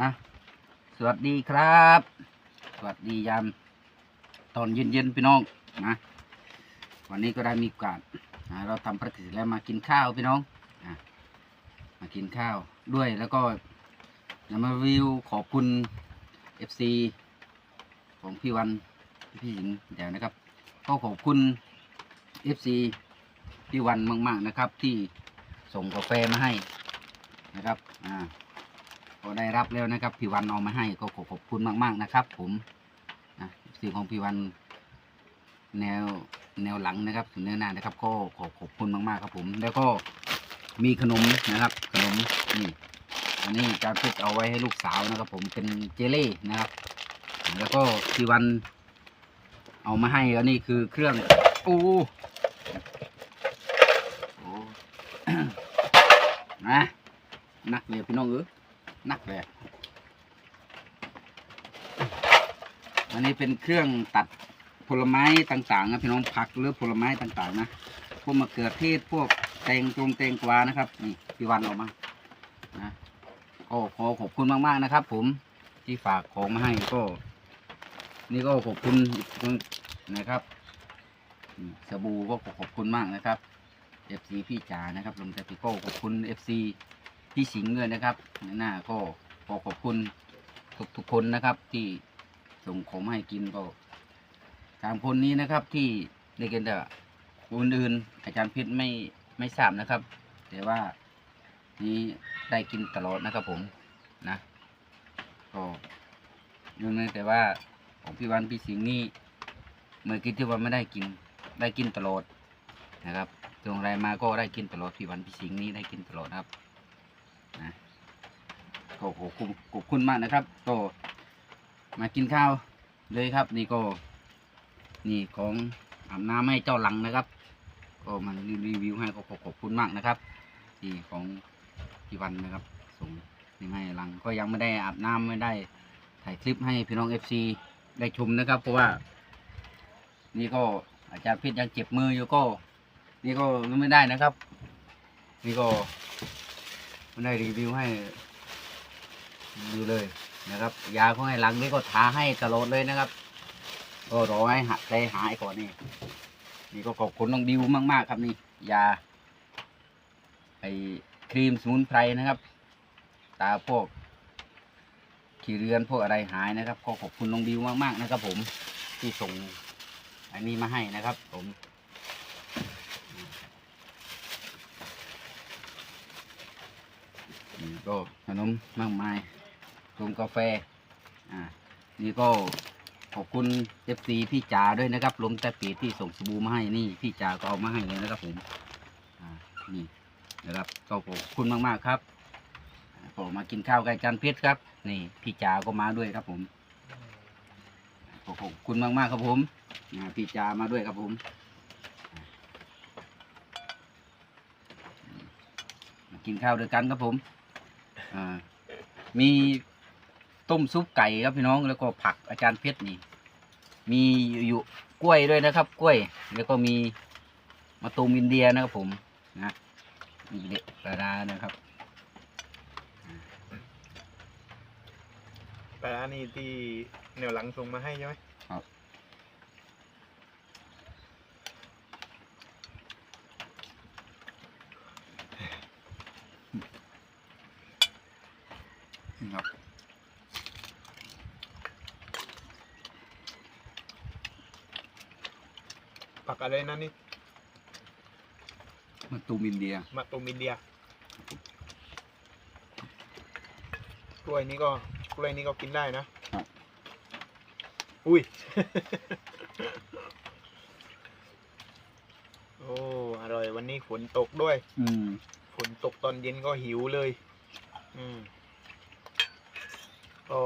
อะสวัสดีครับ สวัสดียามตอนเย็นๆพี่น้องนะวันนี้ก็ได้มีโอกาสนะเราทำภารกิจแล้วมากินข้าวพี่น้องอะมากินข้าวด้วยแล้วก็จะมาวิวขอบคุณ FC ของพี่วันพี่หญิงเดี๋ยวนะครับ ก็ขอบคุณ FC พี่วันมาก ๆนะครับ ที่ส่งกาแฟมาให้นะครับ อ่า ก็ได้รับแล้วนะครับพี่วันเอามาให้ก็ขอขอบคุณมาก ๆนะครับ ผมนะสิ่งของพี่วันแนวแนวหลังนะครับถึงแนวหน้านะครับ ก็ขอขอบคุณมากๆครับ ผม แล้วก็มีขนมนะครับ ขนมนี่อันนี้จานพิกเอาไว้ให้ลูกสาวนะครับ ผมเป็นเจลลี่นะครับ แล้วก็พี่วัน เอามาให้อันนี้คือเครื่องโอ้นะนักเลยพี่น้องเออ นักเลยอันนี้เป็นเครื่องตัดผลไม้ต่างๆนะพี่น้องผักหรือผลไม้ต่างๆ นะพวกมะเขือเทศพวกแตงตรงแตงกวานะครับนี่พี่วันออกมานะก็ขอขอบคุณมากๆนะครับ ผมที่ฝากของมาให้ก็ นี่ก็ขอบคุณนะครับสบู่ก็ขอขอบคุณมากนะครับ FC พี่จ๋านะครับลงแต่พี่โก้ขอบคุณ FC พี่สิงห์ด้วยนะครับหน้าก็ขอขอบคุณทุกทุกคนนะครับที่ส่งของมให้กินก็สามคนนี้นะครับที่ได้กินแต่คนอื่นอาจารย์พิษไม่ไม่ทราบนะครับ แต่ว่านี้ได้กินตลอดนะครับผมนะก็ยังไงแต่ว่าของพี่วันพี่สิงห์นี่เมื่อกี้ที่ว่าไม่ได้กินได้กินตลอดนะครับตรงไรมาก็ได้กินตลอดพี่วันพี่สิงห์นี่ได้กินตลอดครับ นะก็ขอบคุณขอบคุณมากนะครับ ก็มากินข้าวเลยครับ นี่ก็นี่ของอาบน้ำให้เจ้าหลังนะครับ ก็มารีวิวให้ก็ขอขอบคุณมากนะครับที่ของพี่วันนะครับส่งนี่ให้หลังก็ยังไม่ได้อาบน้ำไม่ได้ถ่ายคลิปให้พี่น้องเอฟซีได้ชมนะครับ เพราะว่า นี่ก็อาจารย์พิษยังเจ็บมืออยู่ก็ นี่ก็ไม่ได้นะครับ นี่ก็ ไม่ได้รีวิวให้ดูเลยนะครับ ยาของไอ้ลังนี่ก็ทาให้ตลอดเลยนะครับ ก็รอให้หายใจหายก่อนนี่นี่ก็ขอบคุณน้องดิวมาก ๆ ครับนี่ ยาไอครีมสมุนไพรนะครับ ตาพวกขี้เรือนพวกอะไรหายนะครับ ก็ขอบคุณน้องดิวมากๆนะครับ ผมที่ส่งอันนี้มาให้นะครับ ผม นี่ก็ขนมมากมายรวมกาแฟ อ่า นี่ก็ขอบคุณเอฟซีพี่จ๋าด้วยนะครับลมแต่ปีที่ส่งสบู่มาให้นี่พี่จ๋าก็เอามาให้เลยนะครับผม อ่า นี่นะครับก็ขอบคุณมากๆครับอ่าก็มากินข้าวกับจันเพชรครับ นี่พี่จ๋าก็มาด้วยครับผมขอขอบคุณมากๆครับผมพี่จ๋ามาด้วยครับผมมากินข้าวด้วยกันครับผม อ่า มีต้มซุปไก่ครับพี่น้องแล้วก็ผักอาจารย์เพชรนี่ มีอยู่กล้วยด้วยนะครับ กล้วย แล้วก็มีมะตูมอินเดียนะครับผมนะมีเด็กปลาร้านะครับปลาร้านี่ที่แนวหลังส่งมาให้ใช่ไหม นี่ครับผักอะไรนั่นนี่มะตูมอินเดียมะตูมอินเดีย กล้วยนี้ก็กล้วยนี้ก็กินได้นะครับอุ้ย โอ้ อร่อย วันนี้ฝนตกด้วย อืมฝนตกตอนเย็นก็หิวเลย อืม ก็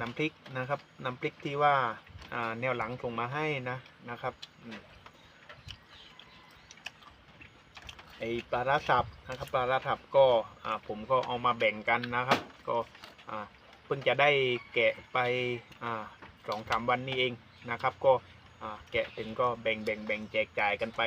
น้ำพริกนะครับน้ำพริกที่ว่าแนวหลังส่งมาให้นะนะครับไอปลาราสับนะครับปลาราสับก็ผมก็เอามาแบ่งกันนะครับ ก็เพิ่งจะได้แกะไปสองสามวันนี้เองนะครับ ก็แกะถึงก็แบ่งแบ่งแบ่งแจกจ่ายกันไป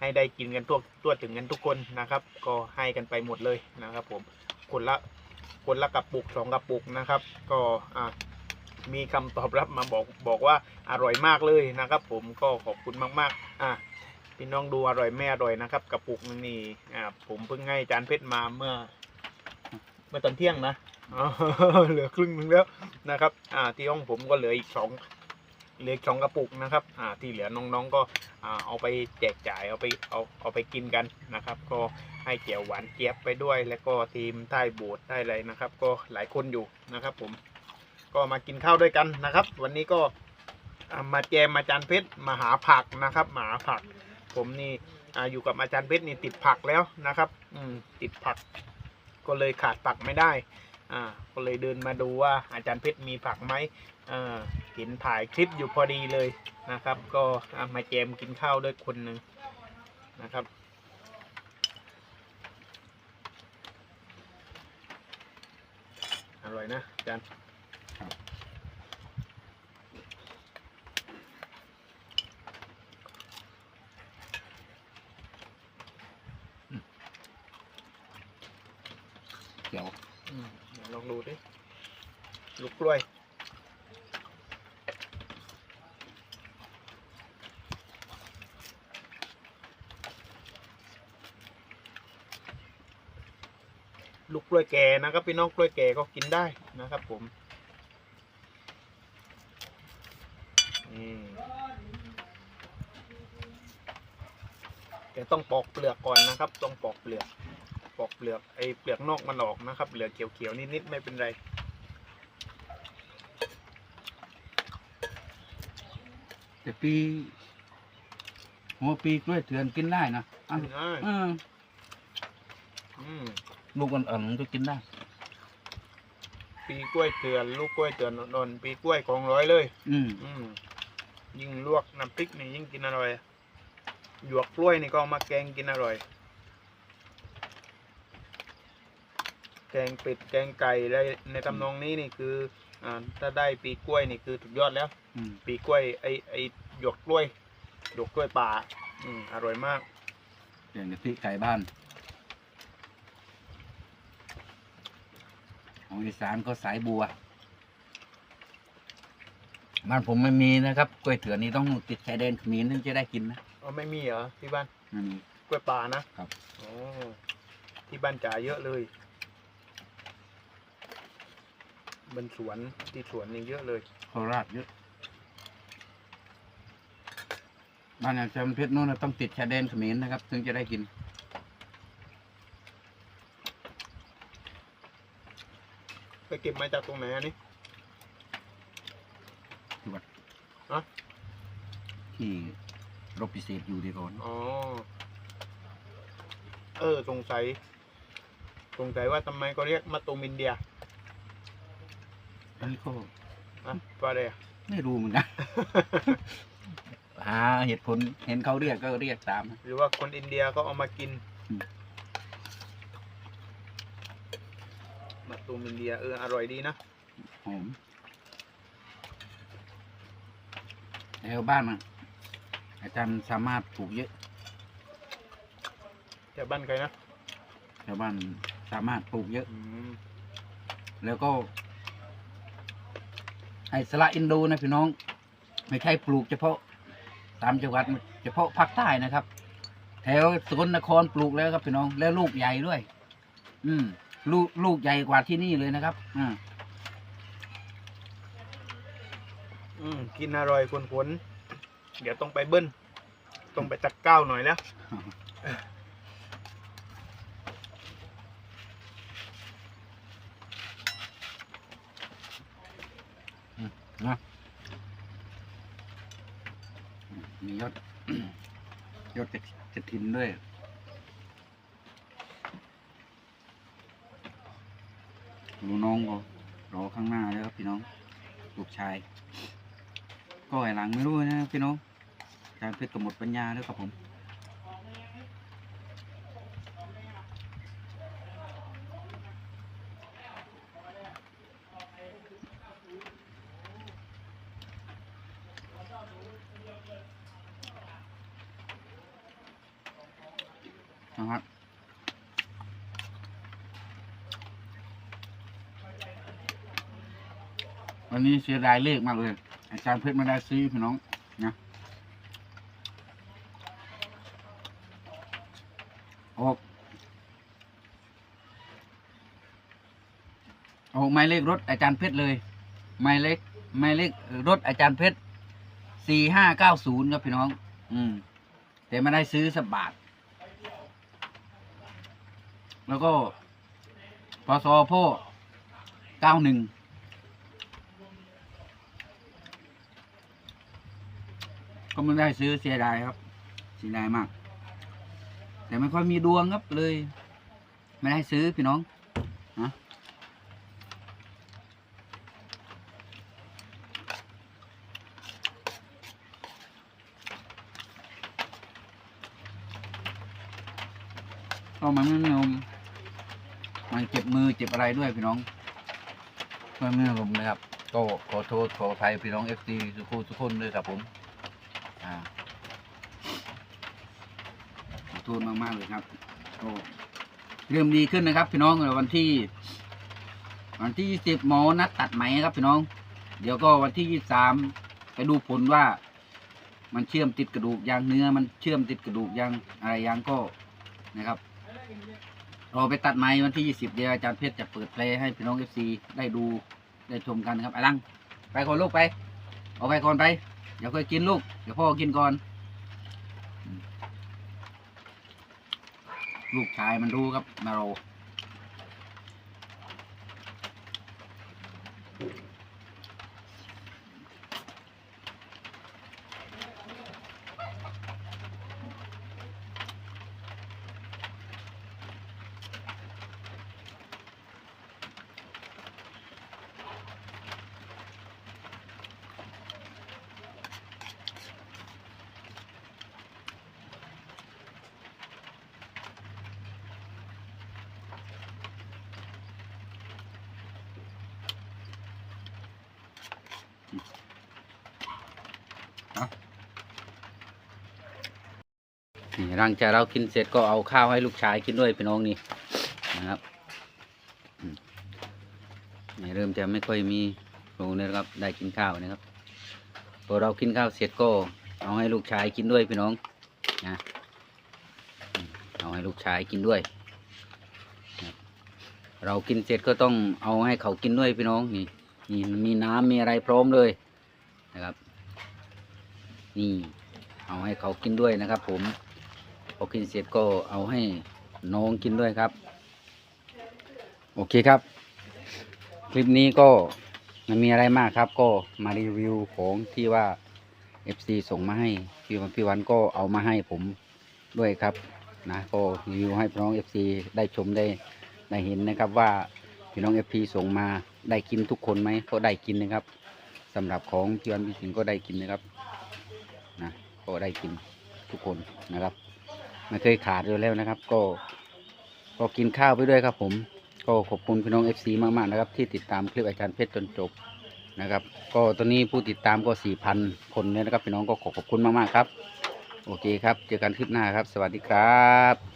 ให้ได้กินกันทั่วทั่วถึงกันทุกคนนะครับ ก็ให้กันไปหมดเลยนะครับ ผมคนละ คนละกระปุกสองกระปุกนะครับ ก็มีคำตอบรับมาบอกบอกว่าอร่อยมากเลยนะครับ ผมก็ขอบคุณมากๆอะพี่น้องดูอร่อยแม่อร่อยนะครับกระปุกนี่อ่าผมเพิ่งให้จานเพชรมาเมื่อ เมื่อตอนเที่ยงนะเหลือครึ่งหนึงแล้วนะครับ อ่าที่ห้องผมก็เหลืออีกสอง เหลืออีกสองกระปุกนะครับอ่าที่เหลือน้องๆก็อ่าเอาไปแจกจ่ายเอาไปเอาเอาไปกินกันนะครับ ก็ให้เจียวหวานเจี๊ยบไปด้วย แล้วก็ทีมใต้บสถ์ได้อะไรนะครับ ก็หลายคนอยู่นะครับ ผม ก็มากินข้าวด้วยกันนะครับ วันนี้ก็มาแจมอาจารย์เพชรมาหาผักนะครับมาหาผัก ผมนี่อ่าอยู่กับอาจารย์เพชรนี่ติดผักแล้วนะครับ อืมติดผัก ก็เลยขาดผักไม่ได้ อ่า ก็เลยเดินมาดูว่าอาจารย์เพชรมีผักไหมอ่า เห็นถ่ายคลิปอยู่พอดีเลยนะครับ ก็มาแจมกินข้าวด้วยคนหนึ่งนะครับอร่อยนะอาจารย์ ครับ เดี๋ยว อืมเดี๋ยวลองดูดิ ลูกกล้วย ลูกกล้วยแก่นะครับพี่น้องกล้วยแก่ก็กินได้นะครับ ผมนี่แต่ต้องปอกเปลือกก่อนนะครับ ต้องปอกเปลือก ปอกเปลือกไอ้เปลือกนอกมันออกนะครับเหลือเขียวๆนิดๆไม่เป็นไรแต่ปีหัวปีกล้วยเถื่อนกินได้นะอะอ่า อืมอืมลูกอ่อนๆมันก็กินได้ปีกล้วยเตือนลูกกล้วยเตือนนนปีกล้วยของร้อยเลย อืมอืมยิ่งลวกน้ำพริกนี่ยิ่งกินอร่อยหยวกกล้วยนี่ก็เอามาแกงกินอร่อย แกงเป็ดแกงไก่ได้ในตำนองนี้นี่คืออ่าถ้าได้ปีกล้วยนี่คือถูกยอดแล้ว อืมปีกล้วยไอไอหยวกกล้วยหยวกกล้วยป่า อืมอร่อยมากเดี๋ยวกะทิไก่บ้าน ของอีสานก็สายบัวบ้านผมไม่มีนะครับกล้วยเถื่อนนี่ต้องติดชายแดนเขมรถึงจะได้กินนะอ๋อไม่มีเหรอที่บ้านไม่มี กล้วยป่านะครับอ๋อที่บ้านจ๋าเยอะเลยบนสวนที่สวนนี่เยอะเลย โคราชเยอะบ้านอาจารย์เพชรโน่นนะต้องติดชายแดนเขมรนะครับ ถึงจะได้กิน ไป เก็บมาจากตรงไหนอันนี้ ที่วัดฮะ ที่รบพิเศษอยู่ดีก่อนอ๋อ เออ สงสัย สงสัยว่าทำไมก็เรียกมาตูมอินเดียอันนี้ก็อะเพราะอะไรอะ ไม่รู้เหมือนกัน หาเหตุผลเห็นเขาเรียกก็เรียกตาม หรือว่าคนอินเดียก็เอามากิน อืม มาตูมอินเดียเอออร่อยดีนะหอมแถวบ้านอะอาจารย์สามารถปลูกเยอะแต่บ้านใครนะแถวบ้านสามารถปลูกเยอะ อืมแล้วก็ไอ้สละอินโดนะพี่น้อง ไม่ใช่ปลูกเฉพาะตามจังหวัดเฉพาะภาคใต้นะครับ แถวสกลนครปลูกแล้วครับพี่น้อง แล้วลูกใหญ่ด้วย อืม ลูกลูกใหญ่กว่าที่นี่เลยนะครับอ่าอืมกินอร่อยคนผลเดี๋ยวต้องไปเบิ้ลต้องไปตักก้าวหน่อยแล้วนะมียอด ยอดจะทินด้วย ลูกน้องก็รอข้างหน้าแล้วครับพี่น้องลูกชาย ก็ไอหลังไม่รู้นะพี่น้องการเพชรกับหมดปัญญาแล้วครับผม วันนี้เสียดายเลขมากเลย อาจารย์เพชรไม่ได้ซื้อพี่น้องนะออกออกหมายเลขรถอาจารย์เพชรเลยหมายเลขหมายเลขรถอาจารย์เพชรสี่ห้าเก้าศูนย์ครับพี่น้อง อืม แต่ไม่ได้ซื้อสักบาท แล้วก็พศพ่อเก้าหนึ่ง ก็ไม่ได้ซื้อเสียดายครับเสียดายมาก แต่ไม่ค่อยมีดวงครับเลย ไม่ได้ซื้อพี่น้องนะก็มันไม่มีลมมันเจ็บมือเจ็บอะไรด้วยพี่น้องไม่มีลมนะครับก็ขอโทษขออภัยพี่น้องเอฟซีทุกคนทุกคนด้วยครับผมาขอโทษมาก ๆ เลยครับก็เริ่มดีขึ้นนะครับ พี่น้องวันที่ วันที่ยี่สิบหมอนัดตัดไหมครับ พี่น้อง เดี๋ยวก็วันที่ยี่สามไปดูผลว่า มันเชื่อมติดกระดูกยางเนื้อ มันเชื่อมติดกระดูกยางอะไรยางก็นะครับรอไปตัดไหมวันที่ยี่สิบเดี๋ยวอาจารย์เพชรจะเปิดเพลงให้พี่น้องเอฟซีได้ดูได้ชมกันครับไอ้ลัง ไปก่อนลูกไปเอาไปก่อนไป อย่าค่อยกินลูก เดี๋ยวพ่อกินก่อน ลูกชายมันรู้ครับมาโร นี่หลังจากเรากินเสร็จก็เอาข้าวให้ลูกชายกินด้วยพี่น้องนี่นะครับอืมนี่เริ่มจะไม่ค่อยมีโรงเนี่ยนะครับ ได้กินข้าวนะครับพอเรากินข้าวเสร็จก็เอาให้ลูกชายกินด้วยพี่น้องนะเอาให้ลูกชายกินด้วย เรากินเสร็จก็ต้องเอาให้เขากินด้วยพี่น้องนี่นี่มีน้ำมีอะไรพร้อมเลยนะครับ นี่เอาให้เขากินด้วยนะครับ ผม พอกินเสร็จก็เอาให้น้องกินด้วยครับ โอเคครับ คลิปนี้ก็มันมีอะไรมากครับ ก็มารีวิวของที่ว่า FC ส่งมาให้พี่วันพี่วันก็เอามาให้ผมด้วยครับนะก็รีวิวให้พี่น้อง FC ได้ชมได้ได้เห็นนะครับว่าพี่น้อง FP ส่งมาได้กินทุกคนไหมก็ได้กินนะครับสำหรับของพี่วันพี่สิงห์ก็ได้กินนะครับนะก็ได้กินทุกคนนะครับ ไม่เคยขาดอยู่แล้วนะครับ ก็ก็กินข้าวไปด้วยครับ ผม ก็ขอบคุณพี่น้อง FC มากๆนะครับ ที่ติดตามคลิปอาจารย์เพชรจนจบนะครับ ก็ตอนนี้ผู้ติดตามก็สี่พันคนเลยนะครับพี่น้องก็ขอขอบคุณมากๆครับ โอเคครับ เจอกันคลิปหน้าครับ สวัสดีครับ